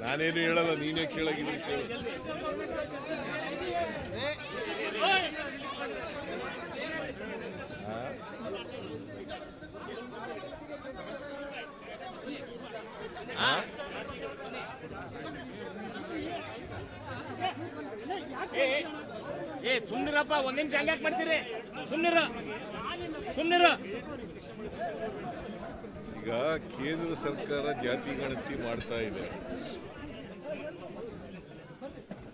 ನಾನೇನು ಹೇಳಲ್ಲ ನೀನೇ ಕೇಳಾಗಿದ್ದೀನಿ ಕೇಳು? ಏ ಸುಮ್ನಿರಪ್ಪ ಒಂದ್ ನಿಮಿಷ ಮಾಡ್ತೀರಿ? ಕೇಂದ್ರ ಸರ್ಕಾರ ಜಾತಿ ಗಣತಿ ಮಾಡ್ತಾ ಇದೆ.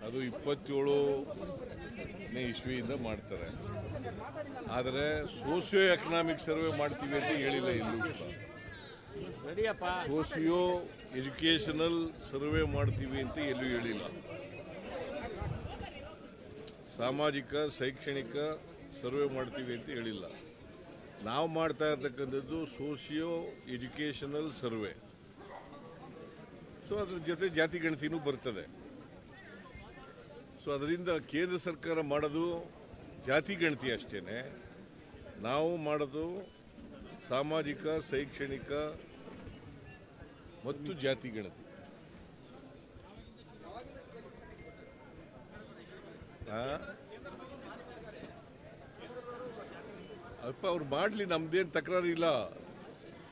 ಅದು ಇಪ್ಪತ್ತೇಳನೇ ಇಸ್ವಿಯಿಂದ ಮಾಡ್ತಾರೆ. ಆದರೆ ಸೋಸಿಯೋ ಎಕನಾಮಿಕ್ ಸರ್ವೆ ಮಾಡ್ತೀವಿ ಅಂತ ಹೇಳಿಲ್ಲ ನಡಿಯಪ್ಪ. ಸೋಸಿಯೋ ಎಜುಕೇಷನಲ್ ಸರ್ವೆ ಮಾಡ್ತೀವಿ ಅಂತ ಎಲ್ಲೂ ಹೇಳಿಲ್ಲ. ಸಾಮಾಜಿಕ ಶೈಕ್ಷಣಿಕ ಸರ್ವೆ ಮಾಡ್ತೀವಿ ಅಂತ ಹೇಳಿಲ್ಲ. ನಾವು ಮಾಡ್ತಾ ಇರ್ತಕ್ಕಂಥದ್ದು ಸೋಷಿಯೋ ಎಜುಕೇಷನಲ್ ಸರ್ವೆ. ಸೊ ಅದ್ರ ಜೊತೆ ಜಾತಿ ಗಣತಿನೂ ಬರ್ತದೆ. ಸೊ ಅದರಿಂದ ಕೇಂದ್ರ ಸರ್ಕಾರ ಮಾಡೋದು ಜಾತಿ ಗಣತಿ ಅಷ್ಟೇ ನಾವು ಮಾಡೋದು ಸಾಮಾಜಿಕ, ಶೈಕ್ಷಣಿಕ ಮತ್ತು ಜಾತಿ ಗಣತಿ. ಆ? ಅಲ್ಪ ಅವ್ರು ಮಾಡಲಿ, ನಮ್ದೇನು ತಕರಾರು ಇಲ್ಲ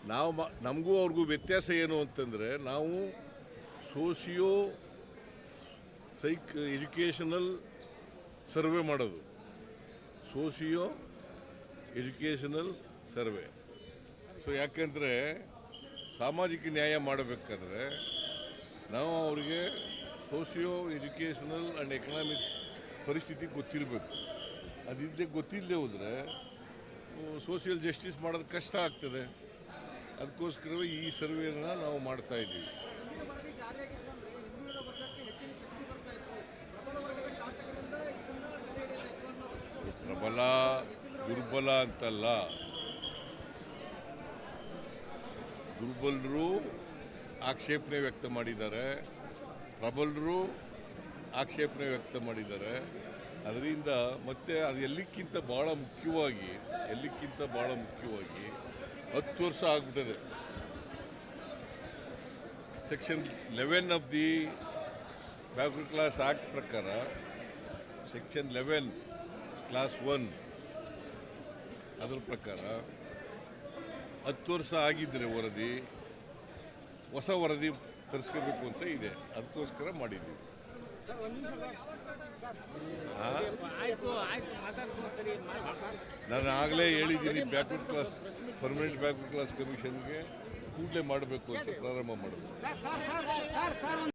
ನಾವು ನಮಗೂ ಅವ್ರಿಗೂ ವ್ಯತ್ಯಾಸ ಏನು ಅಂತಂದರೆ, ನಾವು ಸೋಷಿಯೋ ಸೈಕ್, ಎಜುಕೇಷನಲ್ ಸರ್ವೆ ಮಾಡೋದು. Socio educational survey. ಸೊ, ಯಾಕೆಂದರೆ ಸಾಮಾಜಿಕ ನ್ಯಾಯ ಮಾಡಬೇಕಾದ್ರೆ ನಾವು ಅವರಿಗೆ ಸೋಷಿಯೋ ಎಜುಕೇಷನಲ್ ಆ್ಯಂಡ್ ಎಕನಾಮಿಕ್ಸ್ ಪರಿಸ್ಥಿತಿ ಗೊತ್ತಿರಬೇಕು. ಅದಿಲ್ಲದೆ ಗೊತ್ತಿಲ್ಲದೆ ಹೋದರೆ ಸೋಷಿಯಲ್ ಜಸ್ಟಿಸ್ ಮಾಡೋದು ಕಷ್ಟ ಆಗ್ತದೆ. ಅದಕ್ಕೋಸ್ಕರವೇ ಈ ಸರ್ವೆಯನ್ನು ನಾವು ಮಾಡ್ತಾ ಇದ್ದೀವಿ. ಪ್ರಬಲ, ದುರ್ಬಲ ಅಂತಲ್ಲ. ದುರ್ಬಲರು ಆಕ್ಷೇಪಣೆ ವ್ಯಕ್ತ ಮಾಡಿದ್ದಾರೆ. ಪ್ರಬಲರು ಆಕ್ಷೇಪಣೆ ವ್ಯಕ್ತ ಮಾಡಿದ್ದಾರೆ. ಅದರಿಂದ ಮತ್ತೆ ಅದು ಎಲ್ಲಿಕ್ಕಿಂತ ಭಾಳ ಮುಖ್ಯವಾಗಿ, ಎಲ್ಲಿಕ್ಕಿಂತ ಭಾಳ ಮುಖ್ಯವಾಗಿ ಹತ್ತು ವರ್ಷ ಆಗ್ಬಿಟ್ಟಿದೆ. Section eleven of the backward class act ಪ್ರಕಾರ ಸೆಕ್ಷನ್ ಲೆವೆನ್ ಕ್ಲಾಸ್ ಒನ್ ಅದರ ಪ್ರಕಾರ ಹತ್ತು ವರ್ಷ ಆಗಿದ್ದರೆ ವರದಿ, ಹೊಸ ವರದಿ ತರಿಸ್ಕೋಬೇಕು ಅಂತ ಇದೆ. ಅದಕ್ಕೋಸ್ಕರ ಮಾಡಿದ್ದೀವಿ. ನಾನು ಆಗಲೇ ಹೇಳಿದ್ದೀನಿ backward class permanent backward class ಕಮಿಷನ್ಗೆ ಕೂಡಲೇ ಮಾಡಬೇಕು ಅಂತ ಪ್ರಾರಂಭ ಮಾಡಬೇಕು.